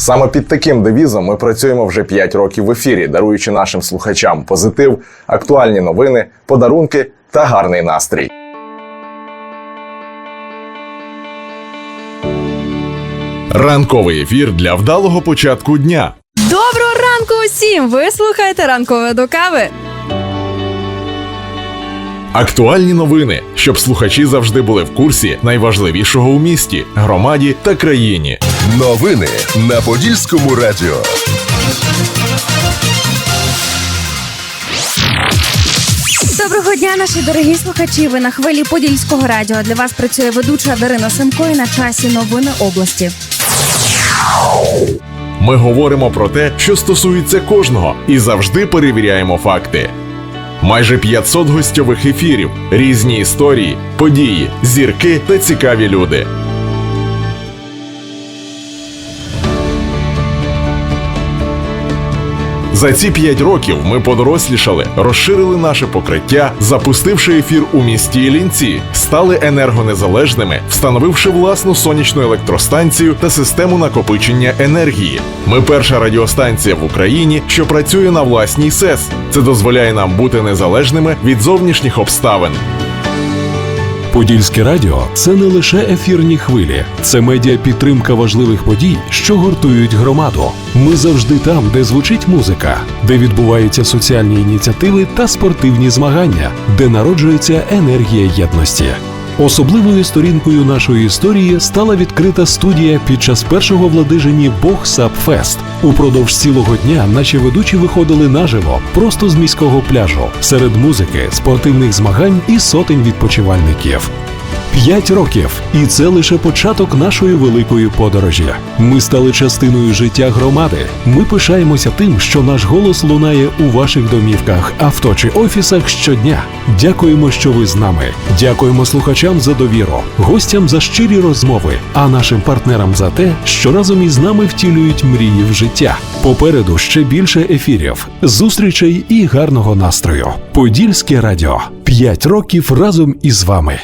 Саме під таким девізом ми працюємо вже 5 років в ефірі, даруючи нашим слухачам позитив, актуальні новини, подарунки та гарний настрій. Ранковий ефір для вдалого початку дня. Доброго ранку усім! Ви слухаєте ранкове до кави. Актуальні новини, щоб слухачі завжди були в курсі найважливішого у місті, громаді та країні. Новини на Подільському радіо. Доброго дня, наші дорогі слухачі. Ви на хвилі Подільського радіо. Для вас працює ведуча Дарина Семко і на часі новини області. Ми говоримо про те, що стосується кожного, і завжди перевіряємо факти. Майже 500 гостьових ефірів, різні історії, події, зірки та цікаві люди. За ці п'ять років ми подорослішали, розширили наше покриття, запустивши ефір у місті Іллінці, стали енергонезалежними, встановивши власну сонячну електростанцію та систему накопичення енергії. Ми перша радіостанція в Україні, що працює на власній СЕС. Це дозволяє нам бути незалежними від зовнішніх обставин. Подільське радіо це не лише ефірні хвилі, це медіа підтримка важливих подій, що гуртують громаду. Ми завжди там, де звучить музика, де відбуваються соціальні ініціативи та спортивні змагання, де народжується енергія єдності. Особливою сторінкою нашої історії стала відкрита студія під час першого владижені Бог Сапфест. Упродовж цілого дня наші ведучі виходили наживо, просто з міського пляжу, серед музики, спортивних змагань і сотень відпочивальників. П'ять років, і це лише початок нашої великої подорожі. Ми стали частиною життя громади. Ми пишаємося тим, що наш голос лунає у ваших домівках, авто чи офісах щодня. Дякуємо, що ви з нами. Дякуємо слухачам за довіру, гостям за щирі розмови, а нашим партнерам за те, що разом із нами втілюють мрії в життя. Попереду ще більше ефірів, зустрічей і гарного настрою. Подільське радіо. П'ять років разом із вами.